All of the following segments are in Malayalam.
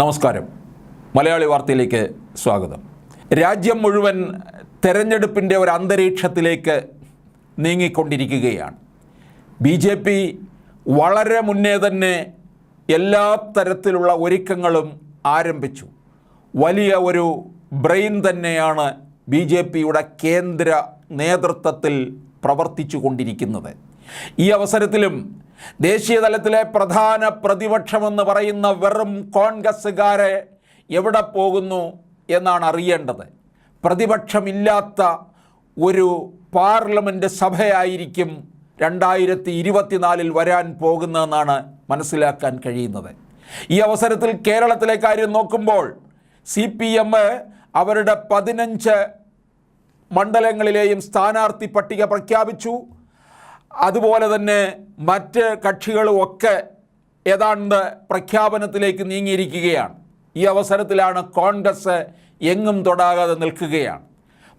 നമസ്കാരം. മലയാളി വാർത്തയിലേക്ക് സ്വാഗതം. രാജ്യം മുഴുവൻ തെരഞ്ഞെടുപ്പിന്റെ ഒരു അന്തരീക്ഷത്തിലേക്ക് നീങ്ങിക്കൊണ്ടിരിക്കുകയാണ്. ബി ജെ പി വളരെ മുന്നേ തന്നെ എല്ലാ തരത്തിലുള്ള ഒരുക്കങ്ങളും ആരംഭിച്ചു. വലിയ ഒരു ബ്രെയിൻ തന്നെയാണ് ബി ജെ പിയുടെ കേന്ദ്ര നേതൃത്വത്തിൽ പ്രവർത്തിച്ചു കൊണ്ടിരിക്കുന്നത് ഈ അവസരത്തിലും ദേശീയ തലത്തിലെ പ്രധാന പ്രതിപക്ഷമെന്ന് പറയുന്ന വെറും കോൺഗ്രസ്സുകാരെ എവിടെ പോകുന്നു എന്നാണ് അറിയേണ്ടത്. പ്രതിപക്ഷമില്ലാത്ത ഒരു പാർലമെന്റ് സഭയായിരിക്കും രണ്ടായിരത്തി ഇരുപത്തിനാലിൽ വരാൻ പോകുന്നതെന്നാണ് മനസ്സിലാക്കാൻ കഴിയുന്നത്. ഈ അവസരത്തിൽ കേരളത്തിലെ കാര്യം നോക്കുമ്പോൾ സി പി എം അവരുടെ പതിനഞ്ച് മണ്ഡലങ്ങളിലെയും സ്ഥാനാർത്ഥി പട്ടിക പ്രഖ്യാപിച്ചു. അതുപോലെ തന്നെ മറ്റ് കക്ഷികളും ഒക്കെ ഏതാണ്ട് പ്രഖ്യാപനത്തിലേക്ക് നീങ്ങിയിരിക്കുകയാണ്. ഈ അവസരത്തിലാണ് കോൺഗ്രസ് എങ്ങും തൊടാകാതെ നിൽക്കുകയാണ്.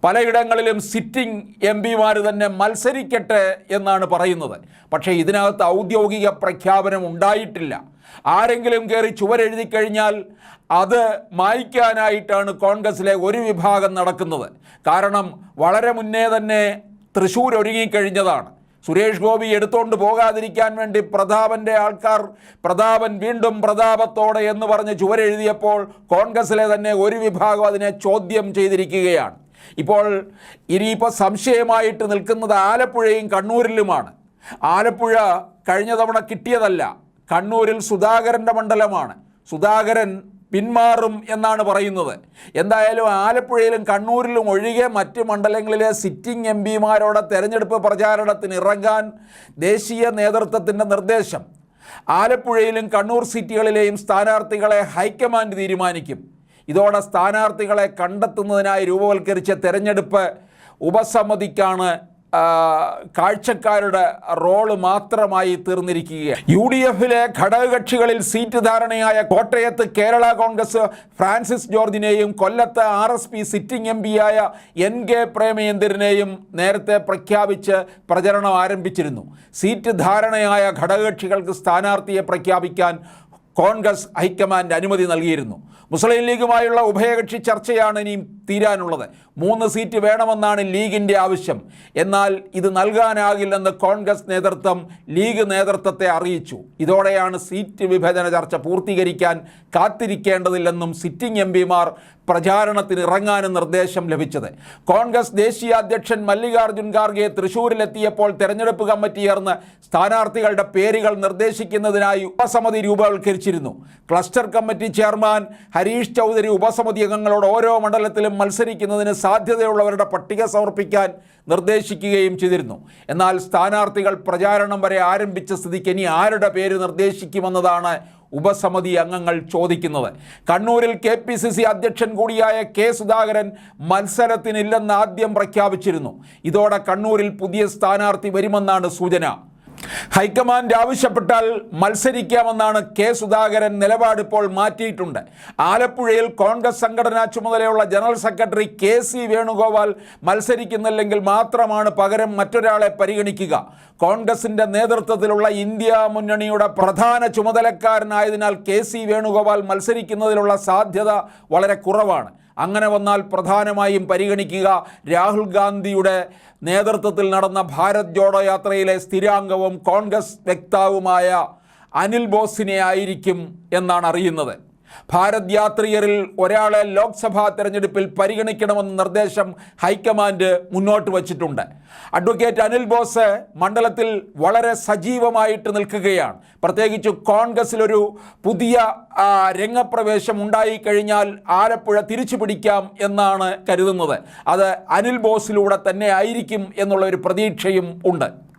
പലയിടങ്ങളിലും സിറ്റിംഗ് എം പിമാർ തന്നെ മത്സരിക്കട്ടെ എന്നാണ് പറയുന്നത്. പക്ഷേ ഇതിനകത്ത് ഔദ്യോഗിക പ്രഖ്യാപനം ഉണ്ടായിട്ടില്ല. ആരെങ്കിലും കയറി ചുവരെഴുതി കഴിഞ്ഞാൽ അത് മായ്ക്കാനായിട്ടാണ് കോൺഗ്രസിലെ ഒരു വിഭാഗം നടക്കുന്നത്. കാരണം വളരെ മുന്നേ തന്നെ തൃശ്ശൂർ ഒരുങ്ങിക്കഴിഞ്ഞതാണ് സുരേഷ് ഗോപി എടുത്തോണ്ട് പോകാതിരിക്കാൻ വേണ്ടി പ്രതാപന്റെ ആൾക്കാർ പ്രതാപൻ വീണ്ടും പ്രതാപത്തോടെ എന്ന് പറഞ്ഞ് ചുവരെഴുതിയപ്പോൾ കോൺഗ്രസ്സിലെ തന്നെ ഒരു വിഭാഗം അതിനെ ചോദ്യം ചെയ്തിരിക്കുകയാണ്. ഇപ്പോൾ ഇനിയിപ്പോൾ സംശയമായിട്ട് നിൽക്കുന്നത് ആലപ്പുഴയും കണ്ണൂരിലുമാണ്. ആലപ്പുഴ കഴിഞ്ഞ തവണ കിട്ടിയതല്ല. കണ്ണൂരിൽ സുധാകരന്റെ മണ്ഡലമാണ്. സുധാകരൻ പിന്മാറും എന്നാണ് പറയുന്നത്. എന്തായാലും ആലപ്പുഴയിലും കണ്ണൂരിലും ഒഴികെ മറ്റ് മണ്ഡലങ്ങളിലെ സിറ്റിംഗ് എം പിമാരോട് തെരഞ്ഞെടുപ്പ് പ്രചാരണത്തിന് ഇറങ്ങാൻ ദേശീയ നേതൃത്വത്തിന്റെ നിർദ്ദേശം. ആലപ്പുഴയിലും കണ്ണൂർ സീറ്റുകളിലെയും സ്ഥാനാർത്ഥികളെ ഹൈക്കമാൻഡ് തീരുമാനിക്കും. ഇതോടെ സ്ഥാനാർത്ഥികളെ കണ്ടെത്തുന്നതിനായി രൂപവൽക്കരിച്ച തെരഞ്ഞെടുപ്പ് ഉപസമിതിക്കാണ് കാഴ്ചക്കാരുടെ റോൾ മാത്രമായി തീർന്നിരിക്കുകയാണ്. യു ഡി എഫിലെ ഘടകകക്ഷികളിൽ സീറ്റ് ധാരണയായ കോട്ടയത്ത് കേരള കോൺഗ്രസ് ഫ്രാൻസിസ് ജോർജിനെയും കൊല്ലത്ത് R S P sitting M പിയായ N K പ്രേമചന്ദ്രനെയും നേരത്തെ പ്രഖ്യാപിച്ച് പ്രചരണം ആരംഭിച്ചിരുന്നു. സീറ്റ് ധാരണയായ ഘടകകക്ഷികൾക്ക് സ്ഥാനാർത്ഥിയെ പ്രഖ്യാപിക്കാൻ കോൺഗ്രസ് ഹൈക്കമാൻഡ് അനുമതി നൽകിയിരുന്നു. മുസ്ലിം ലീഗുമായുള്ള ഉഭയകക്ഷി ചർച്ചയാണ് ഇനിയും തീരാനുള്ളത്. മൂന്ന് സീറ്റ് വേണമെന്നാണ് ലീഗിന്റെ ആവശ്യം. എന്നാൽ ഇത് നൽകാനാകില്ലെന്ന് കോൺഗ്രസ് നേതൃത്വം ലീഗ് നേതൃത്വത്തെ അറിയിച്ചു. ഇതോടെയാണ് സീറ്റ് വിഭജന ചർച്ച പൂർത്തീകരിക്കാൻ കാത്തിരിക്കേണ്ടതില്ലെന്നും സിറ്റിംഗ് എം പിമാർ പ്രചാരണത്തിന് ഇറങ്ങാനും നിർദ്ദേശം ലഭിച്ചത്. കോൺഗ്രസ് ദേശീയ അധ്യക്ഷൻ മല്ലികാർജുൻ ഖാർഗെ തൃശൂരിലെത്തിയപ്പോൾ തെരഞ്ഞെടുപ്പ് കമ്മിറ്റി ചേർന്ന് സ്ഥാനാർത്ഥികളുടെ പേരുകൾ നിർദ്ദേശിക്കുന്നതിനായി ഉപസമിതി രൂപവൽക്കരിച്ചിരുന്നു. Cluster committee chairman Harish Chaudhary ഉപസമിതി അംഗങ്ങളോട് ഓരോ മണ്ഡലത്തിലും മത്സരിക്കുന്നതിന് സാധ്യതയുള്ളവരുടെ പട്ടിക സമർപ്പിക്കാൻ നിർദ്ദേശിക്കുകയും ചെയ്തിരുന്നു. എന്നാൽ സ്ഥാനാർത്ഥികൾ പ്രചാരണം വരെ ആരംഭിച്ച സ്ഥിതിക്ക് ഇനി ആരുടെ പേര് നിർദ്ദേശിക്കുമെന്നതാണ് ഉപസമിതി അംഗങ്ങൾ ചോദിക്കുന്നത്. കണ്ണൂരിൽ കെ പി സി സി അധ്യക്ഷൻ കൂടിയായ കെ സുധാകരൻ മത്സരത്തിനില്ലെന്ന് ആദ്യം പ്രഖ്യാപിച്ചിരുന്നു. ഇതോടെ കണ്ണൂരിൽ പുതിയ സ്ഥാനാർത്ഥി വരുമെന്നാണ് സൂചന. ഹൈക്കമാൻഡ് ആവശ്യപ്പെട്ടാൽ മത്സരിക്കാമെന്നാണ് കെ സുധാകരൻ നിലപാട് ഇപ്പോൾ മാറ്റിയിട്ടുണ്ട്. ആലപ്പുഴയിൽ കോൺഗ്രസ് സംഘടനാ ചുമതലയുള്ള general secretary K C Venugopal മത്സരിക്കുന്നില്ലെങ്കിൽ മാത്രമാണ് പകരം മറ്റൊരാളെ പരിഗണിക്കുക. കോൺഗ്രസിന്റെ നേതൃത്വത്തിലുള്ള ഇന്ത്യ മുന്നണിയുടെ പ്രധാന ചുമതലക്കാരനായതിനാൽ കെ സി വേണുഗോപാൽ മത്സരിക്കുന്നതിലുള്ള സാധ്യത വളരെ കുറവാണ്. അങ്ങനെ വന്നാൽ പ്രധാനമായും പരിഗണിക്കുക. രാഹുൽ ഗാന്ധിയുടെ നേതൃത്വത്തിൽ നടന്ന ഭാരത് ജോഡോ യാത്രയിലെ സ്ഥിരാംഗവും കോൺഗ്രസ് വക്താവുമായ അനിൽ ബോസിനെ ആയിരിക്കും എന്നാണ് അറിയുന്നത്. ഭാരത് യാത്രികരിൽ ഒരാളെ ലോക്സഭാ തെരഞ്ഞെടുപ്പിൽ പരിഗണിക്കണമെന്ന നിർദ്ദേശം ഹൈക്കമാൻഡ് മുന്നോട്ട് വച്ചിട്ടുണ്ട്. അഡ്വക്കേറ്റ് അനിൽ ബോസ് മണ്ഡലത്തിൽ വളരെ സജീവമായിട്ട് നിൽക്കുകയാണ്. പ്രത്യേകിച്ച് കോൺഗ്രസിലൊരു പുതിയ രംഗപ്രവേശം ഉണ്ടായിക്കഴിഞ്ഞാൽ ആലപ്പുഴ തിരിച്ചു പിടിക്കാം എന്നാണ് കരുതുന്നത്. അത് അനിൽ ബോസിലൂടെ തന്നെ ആയിരിക്കും എന്നുള്ള ഒരു പ്രതീക്ഷയും ഉണ്ട്.